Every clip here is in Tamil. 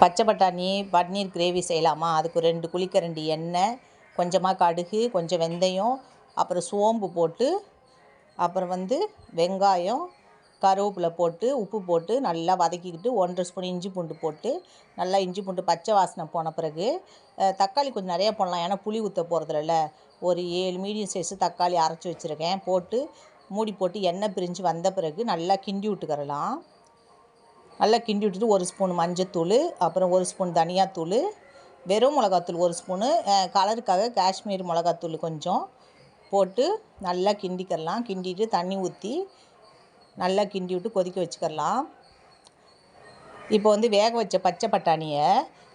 பச்சை பட்டாணி பன்னீர் கிரேவி செய்யலாமா? அதுக்கு ரெண்டு குழிக்கரண்டி எண்ணெய் கொஞ்சமாக கடுகு கொஞ்சம் வெந்தயம் அப்புறம் சோம்பு போட்டு அப்புறம் வந்து வெங்காயம் கருவேப்பிலை போட்டு உப்பு போட்டு நல்லா வதக்கிக்கிட்டு ஒன்றரை ஸ்பூன் இஞ்சி பூண்டு போட்டு நல்லா இஞ்சி பூண்டு பச்சை வாசனை போன பிறகு தக்காளி கொஞ்சம் நிறையா போடலாம். ஏன்னா புளி ஊற்ற போகிறதில்ல ஒரு ஏழு மீடியம் சைஸு தக்காளி அரைச்சி வச்சுருக்கேன். போட்டு மூடி போட்டு எண்ணெய் பிரிஞ்சு வந்த பிறகு நல்லா கிண்டி விட்டுக்கறலாம். நல்லா கிண்டி விட்டுட்டு ஒரு ஸ்பூன் மஞ்சத்தூள் அப்புறம் ஒரு ஸ்பூன் தனியாத்தூள் வெறும் மிளகாத்தூள் ஒரு ஸ்பூனு கலருக்காக காஷ்மீர் மிளகாத்தூள் கொஞ்சம் போட்டு நல்லா கிண்டிக்கிறலாம் கிண்டிட்டு தண்ணி ஊற்றி நல்லா கிண்டி விட்டு கொதிக்க வச்சுக்கிறலாம் இப்போ வந்து வேக வச்ச பச்சை பட்டாணியை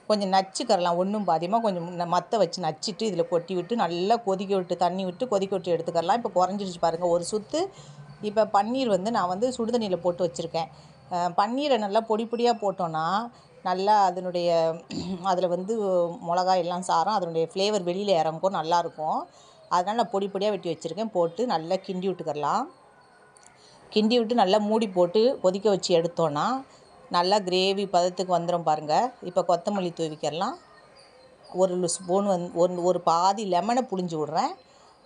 கொஞ்சம் நச்சுக்கரலாம். ஒன்றும் பாதியமாக கொஞ்சம் ந- வச்சு நச்சிட்டு இதில் கொட்டி விட்டு நல்லா கொதிக்க விட்டு தண்ணி விட்டு கொதிக்க விட்டு எடுத்துக்கரலாம். இப்போ குறைஞ்சிருச்சு பாருங்கள் ஒரு சுற்று இப்போ பன்னீர் வந்து நான் வந்து சுடுதண்ணியில் போட்டு வச்சுருக்கேன். பன்னீரை நல்லா பொடி பொடியாக போட்டோன்னா நல்லா அதனுடைய அதில் வந்து மிளகாய் எல்லாம் சாரம் அதனுடைய ஃப்ளேவர் வெளியில் இறங்கும் நல்லாயிருக்கும் அதனால் நான் பொடி பொடியாக வெட்டி வச்சுருக்கேன். போட்டு நல்லா கிண்டி விட்டுக்கிடலாம் கிண்டி விட்டு நல்லா மூடி போட்டு கொதிக்க வச்சு எடுத்தோன்னா நல்லா கிரேவி பதத்துக்கு வந்துடும் பாருங்கள் இப்போ கொத்தமல்லி தூவிக்கிறலாம் ஒரு ஸ்பூன் வந்து ஒன் ஒரு பாதி லெமனை புழிஞ்சு விட்றேன்.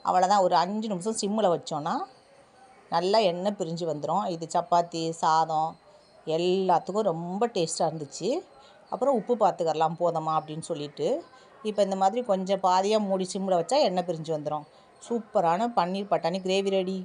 அவ்வளோதான் ஒரு அஞ்சு நிமிஷம் சிம்மில் வச்சோன்னா நல்லா எண்ணெய் பிரிஞ்சு வந்துடும் இது சப்பாத்தி சாதம் எல்லாத்துக்கும் ரொம்ப டேஸ்ட்டாக இருந்துச்சு. அப்புறம் உப்பு பார்த்துக்கரலாம் போதுமா அப்படின்னு சொல்லிட்டு. இப்போ இந்த மாதிரி கொஞ்சம் பாதியாக மூடி சிம்மில் வச்சா எண்ணெய் பிரிஞ்சு வந்துடும் சூப்பரான பன்னீர் பட்டாணி கிரேவி ரெடி